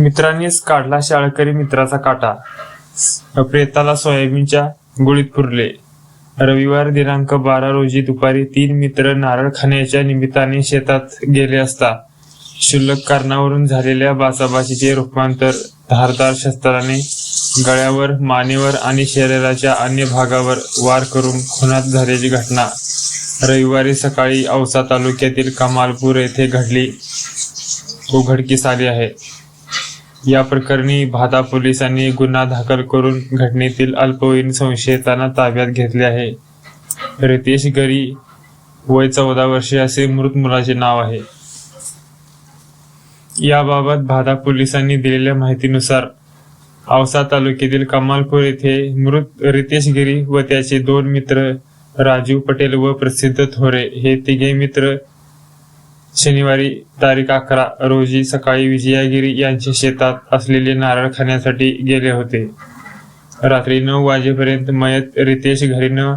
मित्रांनीच काढला शाळकरी मित्राचा काटा. प्रेताला सोयाबीनच्या गुळीत पुरले. रविवार दिनांक बारा रोजी दुपारी तीन मित्र नारळ खाण्याच्या निमित्ताने शेतात गेले असता क्षुल्लक कारणावरून झालेल्या बासाबाशीचे रूपांतर धारदार शस्त्राने गळ्यावर मानेवर आणि शरीराच्या अन्य भागावर वार करून खुनात झाल्याची घटना रविवारी सकाळी औसा तालुक्यातील कमालपूर येथे घडली. उघडकीस आली आहे. या प्रकरणी भादा पोलिसांनी गुन्हा दाखल करून घटनेतील अल्पवयीन संशयितांना ताब्यात घेतले आहे. रितेश गरी वय चौदा वर्षे असे मृत मुलाचे नाव आहे. याबाबत भादा पोलिसांनी दिलेल्या माहितीनुसार औसा तालुक्यातील कमालपूर येथे मृत रितेश गिरी व त्याचे दोन मित्र राजीव पटेल व प्रसिद्ध थोरे हे तिघे मित्र शनिवारी तारीख अकरा रोजी सकाळी विजयागिरी यांच्या शेतात असलेले नारळ खाण्यासाठी गेले होते. रात्री नऊ वाजेपर्यंत मयत रितेश घरी न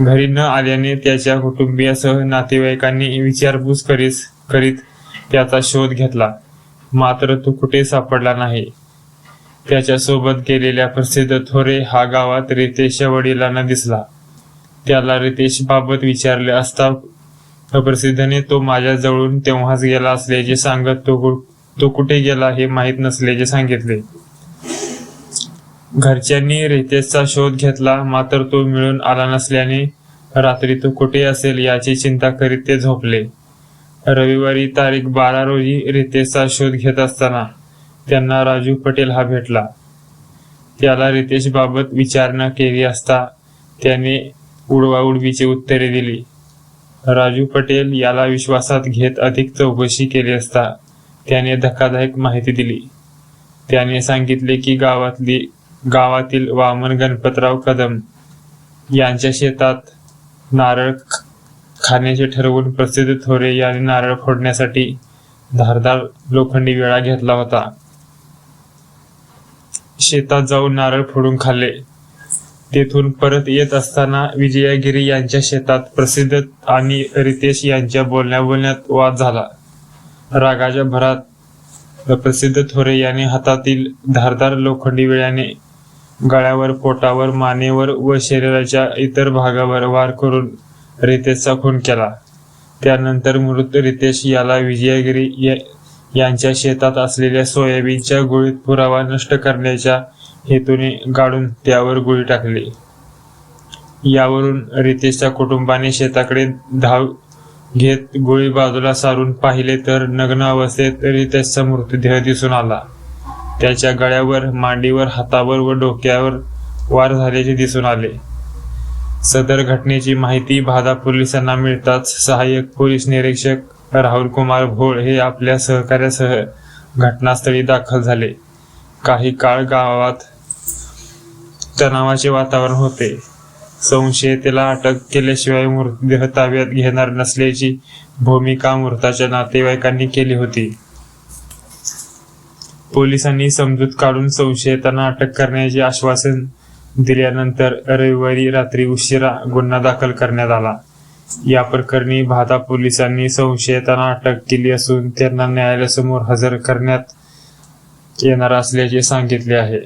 घरी न आल्याने त्याच्या कुटुंबियासह नातेवाईकांनी विचारपूस करीत करीत त्याचा शोध घेतला. मात्र तो कुठे सापडला नाही. त्याच्यासोबत गेलेल्या प्रसिद्ध थोरे हा गावात रितेशच्या वडिलांना दिसला. त्याला रितेश बाबत विचारले असता प्रसिद्धने तो माझ्या जवळून तेव्हाच गेला असल्याचे सांगत तो तो कुठे गेला हे माहीत नसल्याचे सांगितले. घरच्यांनी रितेशचा शोध घेतला मात्र तो मिळून आला नसल्याने रात्री तो कुठे असेल याची चिंता करीत ते झोपले. रविवारी तारीख बारा रोजी रितेशचा शोध घेत असताना त्यांना राजू पटेल हा भेटला. त्याला रितेश बाबत विचारणा केली असता त्याने उडवा उडवीची उत्तरे दिली. राजू पटेल याला विश्वासात घेत अधिक चौकशी केली असता त्याने धक्कादायक माहिती दिली. त्याने सांगितले की गावातली गावातील वामन गणपतराव कदम यांच्या शेतात नारळ खाण्याचे ठरवून प्रसिद्ध थोरे यांनी नारळ फोडण्यासाठी धारदार लोखंडी वेळा घेतला होता. शेतात जाऊन नारळ फोडून खाल्ले. तेथून परत येत असताना विजयागिरी यांच्या शेतात प्रसिद्ध आणि रितेश यांच्या बोलण्या बोलण्यात वाद झाला. रागाच्या भरात प्रसिद्ध थोरे यांनी हातातील धारदार लोखंडी वेळाने गळ्यावर पोटावर मानेवर व शरीराच्या इतर भागावर वार करून रितेशचा खून केला. त्यानंतर मृत रितेश याला विजयगिरी यांच्या शेतात असलेल्या सोयाबीनच्या गुळीत पुरावा नष्ट करण्याच्या हेतूने गाडून त्यावर गोळी टाकली. यावरून रितेशच्या कुटुंबाने शेताकडे धाव घेत गोळी बाजूला सारून पाहिले तर नग्न अवस्थेत रितेशचा मृतदेह दिसून आला. त्याच्या गळ्यावर मांडीवर हातावर व डोक्यावर वार झाल्याचे दिसून आले. सदर घटनेची माहिती भादा पोलिसांना मिळताच सहाय्यक पोलीस निरीक्षक राहुल कुमार भोळ हे आपल्या सहकार्यासह घटनास्थळी दाखल झाले. काही काळ गावात तणावाचे वातावरण होते. संशयितेला अटक केल्याशिवाय मृतदेह ताब्यात घेणार नसल्याची भूमिका मृताच्या नातेवाईकांनी केली होती. पोलिसांनी समजूत काढून संशयितांना अटक करण्याचे आश्वासन दिल्यानंतर रविवारी रात्री उशिरा गुन्हा दाखल करण्यात आला. या प्रकरणी भादा पोलिसांनी संशयितांना अटक केली असून त्यांना न्यायालयासमोर हजर करण्यात येणार असल्याचे सांगितले आहे.